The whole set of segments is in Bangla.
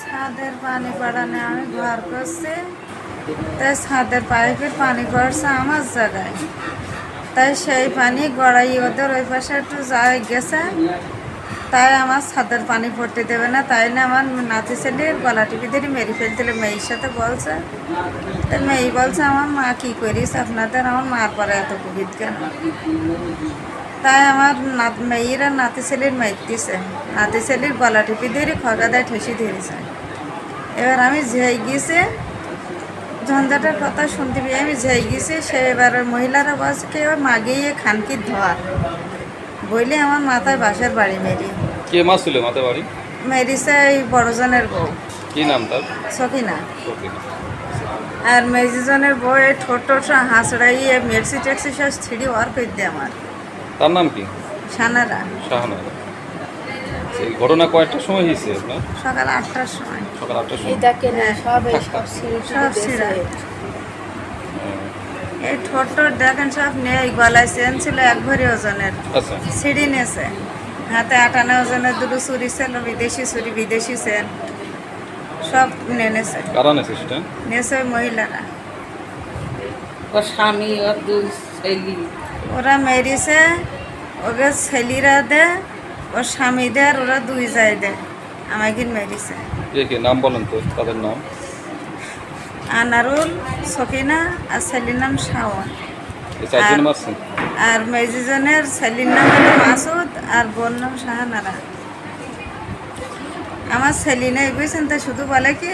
ছাদের পানি পড়ানে আমি ঘর করছি। তাই ছাদের পাইপের পানি পড়ছে আমার জায়গায়। তাই সেই পানি গড়াই ওদের ওই পাশে একটু যায় গেছে। তাই আমার ছাদের পানি পড়তে দেবে না, তাই না আমার নাতি ছেলে গলা টিপি ধরে মেরে ফেলছিল। মেয়ের সাথে বলছে তাই মেয়ে বলছে, আমার মা কী করিস? আপনাদের আমার মার পরে এত কোভিড কেন? তাই আমার নাত মেয়েরা নাতি ছেলের মাইতিছে নাতি ছেলের গলা টিপি ধরে খগা দেয় ঠেসি ধরেছে এবার আমি ঝেয়ে গিয়েছে ঝঞ্ঝাটার কথা শুনতে পেয়ে আমি ঝেয়ে গেছি সে এবার মহিলারা বলছে কি এবার মাগিয়ে খানকি ধোয়া বইলে আমার মাথায় বাসার বাড়ি মেরি। কে মাছ ছিল মাথায় বাড়ি? মেরিছে এই বড়জনের বউ। কি নাম তার? সখিনা। আর মেজিজনের বউ এই ঠোঁট টোট হাঁসড়াইয়ে মেরসি ট্যাক্সি সব ছিঁড়ি ওর করে দেয় আমার। তার নাম কি? সানারা শাহানা সেই ঘটনা কয়েকটার সময় হয়েছে আপনার? সকাল আটটার সময়। সকাল আটটার সময়। এটাকে না সব সব সিঁড়ি সব ছিঁড়া এই ঠোঁট দেখেন সব নেই গলায় চেন ছিল এক ভরি ওজনের। আচ্ছা। সিঁড়ি নেছে হাতে আটানা ওজনের দুটো চুরি ছিল বিদেশি চুরি বিদেশি সেন সব নেনেছে কারা নেছে সেটা? নেছে মহিলারা। ওর স্বামী ওর দুই ছেলে। ওরা মেরিছে ওকে ছেলিরা দে ওর স্বামীদের ওরা দুই যায় দে আমাকে মেরিছে। কে নাম বলেন তো তাদের নাম। আনারুল সকিনা আর ছেলির নাম শাওন। আর- আর মেজিজনের ছেলির নাম হলো মাসুদ আর বোন নাম শাহানারা। আমার ছেলি নেই বুঝছেন তো শুধু বলে কি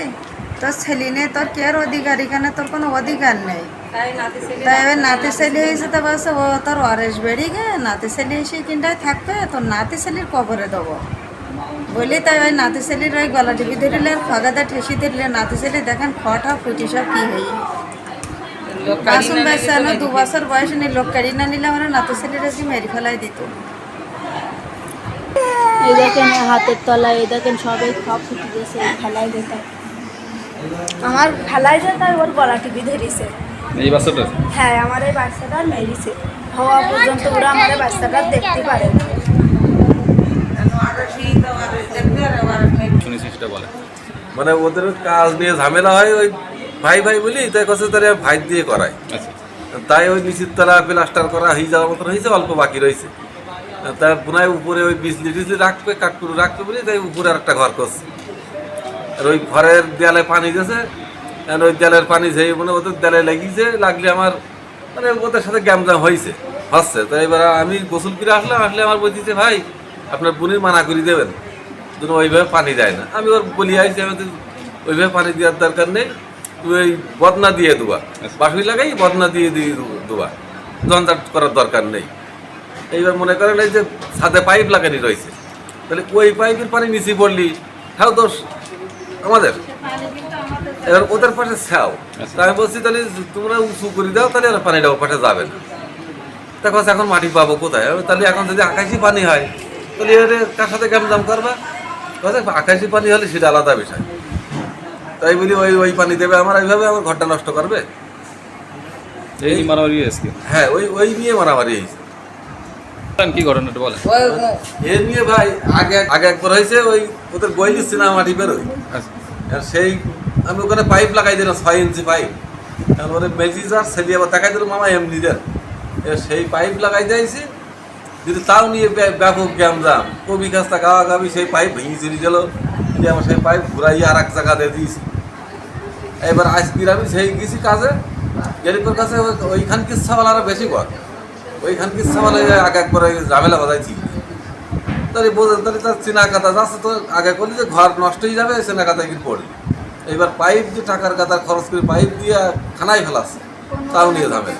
তোর ছেলি নেই তোর কে আর অধিকার? এখানে তোর কোনো অধিকার নেই। তাই এবার নাতি ছেলে হয়েছে তো বলছে ও তোর অরেস বেড়ি গে নাতি ছেলে এসে কিনটাই থাকবে তোর নাতি ছেলির কবরে দেবো। বলি তাই ওই নাতি ছেলির ওই গলা টিপি ধরিলে আর খগাদা ঠেসি ধরলে নাতি ছেলে দেখেন খটা ফুটি সব কি হই। বাসন বাসানো দু বছর বয়স নিয়ে লোক কাড়ি না নিলে আমার নাতি ছেলেরা কি মেরে ফেলাই দিত। এই দেখেন হাতের তলায় এই দেখেন সবাই সব ফুটে গেছে ফেলাই যেতে আমার ফেলাই যেতে ওর গলা টিপি ধরেছে। এই বাচ্চাটা? হ্যাঁ আমার এই বাচ্চাটা মেরেছে হওয়া পর্যন্ত ওরা আমার এই বাচ্চাটা দেখতে পারে মানে ওদের কাজ নিয়ে ঝামেলা হয় ওই ভাই ভাই বলি তাই কাছে তারা ভাই দিয়ে করায়। আচ্ছা। তাই ওই নিশ্চিত তারা প্লাস্টার করা হয়ে যাওয়ার মতন হয়েছে অল্প বাকি রয়েছে। তার পুনায় উপরে ওই বিজলি টিজলি রাখবে কাঠকুরু রাখবে বলে তাই উপরে আর একটা ঘর করছে। আর ওই ঘরের দেয়ালে পানি গেছে আর ওই দেয়ালের পানি যেই মানে ওদের দেয়ালে লেগেছে লাগলে আমার মানে ওদের সাথে গ্যামজাম হয়েছে হচ্ছে। তো এবার আমি গোসল করে আসলাম আসলে আমার বলতেছে ভাই আপনার বোনের মানা করে দেবেন যেন ওইভাবে পানি দেয় না। আমি ওর বলি আইছি আমি তো ওইভাবে পানি দেওয়ার দরকার নেই তুই ওই বদনা দিয়ে দেবা বাসুই লাগাই বদনা দিয়ে দিয়ে দেবা জঞ্জাট করার দরকার নেই। এইবার মনে করেন এই যে ছাদে পাইপ লাগানি রয়েছে তাহলে ওই পাইপের পানি নিচে পড়লি হ্যাঁ দোষ আমাদের এবার ওদের পাশে ছাও তা আমি বলছি তাহলে তোমরা উঁচু করে দাও তাহলে আর পানিটা ওর পাশে যাবে না। তা কথা এখন মাটি পাবো কোথায়? তাহলে এখন যদি আকাশি পানি হয় তাহলে এবারে কার সাথে কেমন দাম করবা? কথা আকাশি পানি হলে সেটা আলাদা বিষয়। তাই বলি ওই ওই পানি দেবে আমার এইভাবে আমার ঘরটা নষ্ট করবে? এই মারামারি আজকে হ্যাঁ ওই ওই নিয়ে মারামারি হয়েছে। কি ঘটনাটা বলে এ নিয়ে ভাই আগে আগে একবার হয়েছে ওই ওদের বইলি সিনেমা মাটি বেরোয়। আচ্ছা। আর সেই আমি ওখানে পাইপ লাগাই দিলাম, ছয় ইঞ্চি পাইপ তারপরে মেজিজার ছেলে আবার দেখাই দিল, মামা, এমনি দেন। এ সেই পাইপ লাগাই দিয়েছি যদি তাও নিয়ে ব্যাপক ব্যাপক গ্যামজাম কবি কাছটা গাওয়া গাবি সেই পাইপ ভেঙে চলে গেল। দিয়ে আমার সেই পাইপ ঘুরাইয়ে আর এক জায়গা দিয়ে দিয়েছি। এবার আজকের আমি সেই গেছি কাজে। গেলিপের কাছে ওই- ওইখান কিচ্ছাওয়ালারা বেশি কর ওইখান কিচ্ছাওয়ালা আগে ওই ঝামেলা বাজাইছি তাহলে বোঝেন, তাহলে তার চিনা কাদা যাচ্ছে তো আগে করলি যে ঘর নষ্ট হয়ে যাবে চিনা কাদা কিন্তু পড়লি এবার পাইপ যে টাকার কাদা খরচ করে পাইপ দিয়ে খানায় ফেলাচ্ছে তাও নিয়ে যাবে।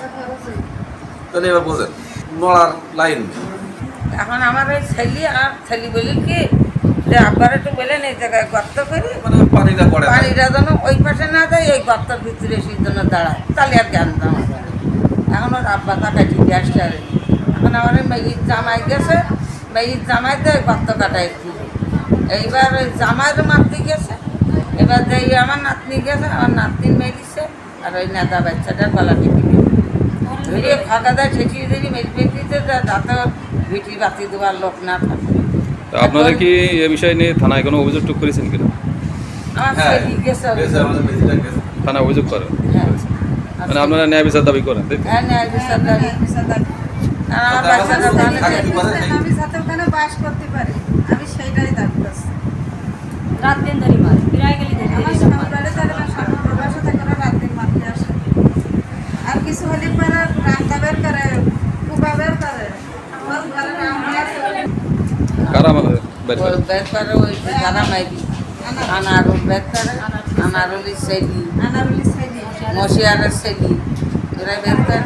তাহলে এবার বোঝেন নড়ার লাইন এখন আমার ওই ছেলে আর ছেলে বলি কি যে আব্বার একটু বলেন এই জায়গায় গর্ত করি। মানে ওই পানিটা পড়ে পানিটা যেন ওই পাশে না যায় এই গর্তের ভিতরে সেই জন্য দাঁড়ায়। তাহলে আর জ্ঞান দাম এখন ওর আব্বা তাকাই ঠিক আসছে আর। এখন আমার ওই মেয়ের জামাই গেছে মেয়ের জামাই তো ওই গর্ত কাটাই এইবার ওই জামাইয়ের মারতে গেছে। এবার যে এই আমার নাতনি গেছে আমার নাতনি মেরিছে আর ওই নেতা বাচ্চাটার গলা টিপি ধরে ফাঁকা দেয় ঠেকিয়ে দিলি মেরে ফেলতে যাতে ওর ভিটি বাতি দেওয়ার লোক না থাকে। তা আপনারা কি এ বিষয় নিয়ে থানায় কোনো অভিযোগ টুক করেছেন কিনা? আমার হ্যাঁ থানা অভিযোগ করেন হ্যাঁ। মানে আপনারা ন্যায় বিচার দাবি করেন হ্যাঁ ন্যায় বিচার দাবি। আমার বাচ্চাটা ওখানে। আমি বাস করতে পারি। আমি সেইটাই দাবি করছি। রাত দিন ধরে মার ফিরাই গেলি আমার ধরে স্বামী মার বাড়ি থাকে প্রবাসে রাত দিন আসে আর কিছু হলে পরে রান্না বের করে কুবা বের করে আমার ঘরে কারা আমাদের বের করে? ওই যারা মাইবি আনারুল বের করে আনারুলি ওরা বের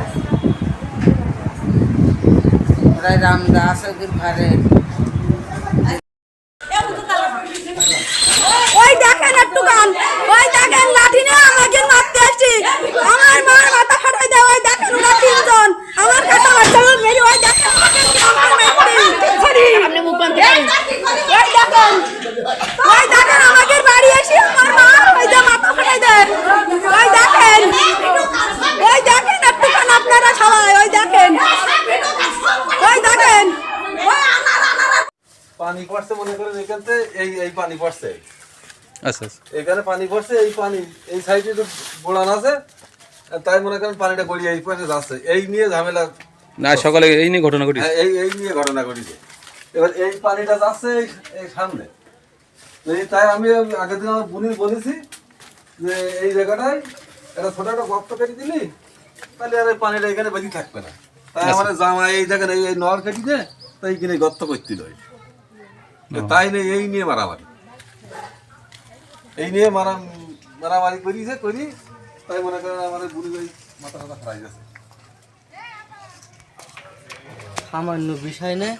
ওরাই রামদাস ওদের ঘরে ওই দেখেন একটু গান ওই দেখেন লাঠি নিয়ে আমাকে মারতে আসছি আমার মার মাথা ফাটাই দেয় ওই দেখেন ওরা তিনজন। আমার কাটা বাচ্চা মেরে ওই দেখেন। ওই দেখেন ওই দেখেন আমাকে বাড়ি এসে আমার মা ওই যে মাথা ফাটাই দেয়। ওই দেখেন ওই দেখেন একটু গান আপনারা সবাই ওই দেখেন। ওই দেখেন। পানি পড়ছে মনে করেন এখান থেকে এই এই পানি পড়ছে। আচ্ছা আচ্ছা। এখানে পানি পড়ছে এই পানি এই সাইডে তো গোড়ান আছে তাই মনে করেন পানিটা গড়িয়ে এই পাশে যাচ্ছে। এই নিয়ে ঝামেলা না সকালে এই নিয়ে ঘটনা ঘটেছে? হ্যাঁ, এই এই নিয়ে ঘটনা ঘটেছে। এবার এই পানিটা যাচ্ছে এই সামনে। এই তাই আমি আগের দিন আমার বুনি বলেছি যে এই জায়গাটায় একটা ছোট একটা গর্ত কেটে দিলি তাহলে আর এই পানিটা এখানে বেশি থাকবে না। তাই আমার জামা এই জায়গায় এই নর কেটে দে তাই এখানে গর্ত করতে লয় তাই নেই এই নিয়ে মারামারি। এই নিয়ে মারা মারামারি করিছে করি, তাই মনে করেন আমার বুড়ি ভাই মাথা মাথা খারাই যাচ্ছে সামান্য বিষয় নেই